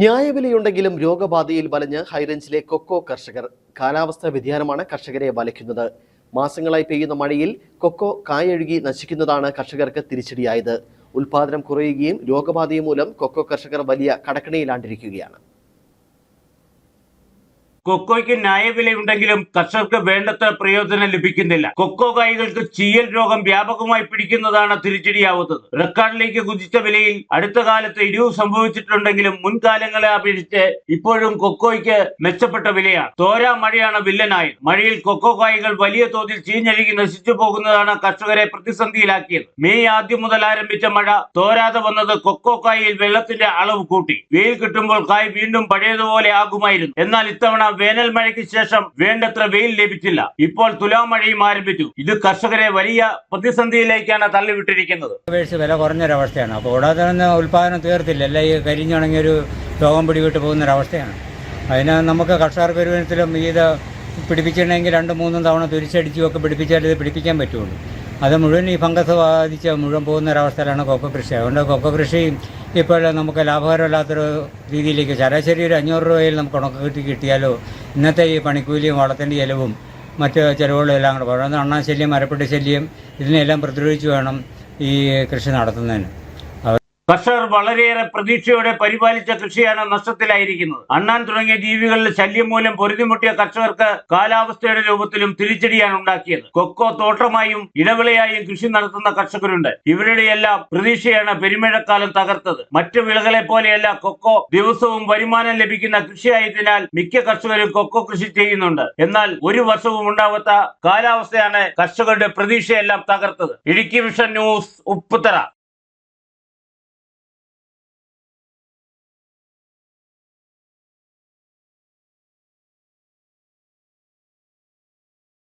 ന്യായവിലയുണ്ടെങ്കിലും രോഗബാധയിൽ വലഞ്ഞ് ഹൈറേഞ്ചിലെ cocoa കർഷകർ കാലാവസ്ഥാ വ്യതിയാനമാണ് കർഷകരെ വലയ്ക്കുന്നത്. മാസങ്ങളായി പെയ്യുന്ന മഴയിൽ കൊക്കോ കായഴുകി നശിക്കുന്നതാണ് കർഷകർക്ക് തിരിച്ചടിയായത്. ഉൽപാദനം കുറയുകയും രോഗബാധയും മൂലം കൊക്കോ കർഷകർ വലിയ കടക്കണിയിലാണ്ടിരിക്കുകയാണ്. കൊക്കോയ്ക്ക് ന്യായവിലയുണ്ടെങ്കിലും കർഷകർക്ക് വേണ്ടത്ര പ്രയോജനം ലഭിക്കുന്നില്ല. കൊക്കോ കായ്കൾക്ക് ചീയൽ രോഗം വ്യാപകമായി പിടിക്കുന്നതാണ് തിരിച്ചടിയാവുന്നത്. റെക്കോർഡിലേക്ക് കുതിച്ച വിലയിൽ അടുത്ത കാലത്ത് ഇടിവ് സംഭവിച്ചിട്ടുണ്ടെങ്കിലും മുൻകാലങ്ങളെ അപേക്ഷിച്ച് ഇപ്പോഴും കൊക്കോയ്ക്ക് മെച്ചപ്പെട്ട വിലയാണ്. തോരാ മഴയാണ് വില്ലനായത് മഴയിൽ കൊക്കോ കായ്കൾ വലിയ തോതിൽ ചീഞ്ഞഴുകി നശിച്ചു പോകുന്നതാണ് കർഷകരെ പ്രതിസന്ധിയിലാക്കിയത്. മെയ് ആദ്യം മുതൽ ആരംഭിച്ച മഴ തോരാതെ വന്നത് കൊക്കോ കായിൽ വെള്ളത്തിന്റെ അളവ് കൂട്ടി. വെയിൽ കിട്ടുമ്പോൾ കായ് വീണ്ടും പഴയതുപോലെ ആകുമായിരുന്നു. എന്നാൽ ഇത്തവണ വേനൽ മഴയ്ക്ക് ശേഷം വേണ്ടത്ര വെയിൽ ലഭിച്ചില്ല. ഇപ്പോൾ തുലാമഴയും ആരംഭിച്ചു. ഇത് കർഷകരെ വലിയ പ്രതിസന്ധിയിലേക്കാണ് തള്ളിവിട്ടിരിക്കുന്നത്. വില കുറഞ്ഞൊരവസ്ഥയാണ്. അപ്പോൾ കൂടാതെ തന്നെ ഉൽപ്പാദനം തീർത്തില്ല അല്ല ഈ കരിഞ്ഞുണങ്ങിയ ഒരു രോഗം പിടിവിട്ട് പോകുന്നൊരവസ്ഥയാണ്. അതിന് നമുക്ക് കർഷകർക്ക് ഒരു വിധത്തിലും ഇത് പിടിപ്പിച്ചിട്ടുണ്ടെങ്കിൽ രണ്ടും മൂന്നും തവണ തുരിച്ചടിച്ചും ഒക്കെ പിടിപ്പിച്ചാൽ ഇത് പിടിപ്പിക്കാൻ പറ്റുള്ളൂ. അത് മുഴുവൻ ഈ ഫംഗസ് ബാധിച്ച് മുഴുവൻ പോകുന്ന ഒരവസ്ഥയിലാണ് കൊക്കോ കൃഷി അതുകൊണ്ട് കൊക്കോ കൃഷി ഇപ്പോൾ നമുക്ക് ലാഭകരമല്ലാത്തൊരു രീതിയിലേക്ക് ശരാശരി ഒരു അഞ്ഞൂറ് രൂപയിൽ നമുക്ക് ഉണക്ക കിട്ടി കിട്ടിയാലോ ഇന്നത്തെ ഈ പണിക്കൂലിയും വളത്തിന്റെ ചിലവും മറ്റ് ചിലവുകളും എല്ലാം കൂടെ പറയുന്നത് അണ്ണാശല്യം മരപ്പെട്ടി ശല്യം ഇതിനെല്ലാം പ്രതിരോധിച്ച് വേണം ഈ കൃഷി നടത്തുന്നതിന്. കർഷകർ വളരെയേറെ പ്രതീക്ഷയോടെ പരിപാലിച്ച കൃഷിയാണ് നഷ്ടത്തിലായിരിക്കുന്നത്. അണ്ണാൻ തുടങ്ങിയ ജീവികളുടെ ശല്യം മൂലം പൊരുതിമുട്ടിയ കർഷകർക്ക് കാലാവസ്ഥയുടെ രൂപത്തിലും തിരിച്ചടിയാണ് ഉണ്ടാക്കിയത്. കൊക്കോ തോട്ടമായും ഇടവിളയായും കൃഷി നടത്തുന്ന കർഷകരുണ്ട്. ഇവരുടെയെല്ലാം പ്രതീക്ഷയാണ് പെരുമഴക്കാലം തകർത്തത്. മറ്റു വിളകളെ പോലെയല്ല കൊക്കോ ദിവസവും വരുമാനം ലഭിക്കുന്ന കൃഷിയായതിനാൽ മിക്ക കർഷകരും കൊക്കോ കൃഷി ചെയ്യുന്നുണ്ട്. എന്നാൽ ഒരു വർഷവും ഉണ്ടാവാത്ത കാലാവസ്ഥയാണ് കർഷകരുടെ പ്രതീക്ഷയെല്ലാം തകർത്തത്. Idukki vision news Upputhara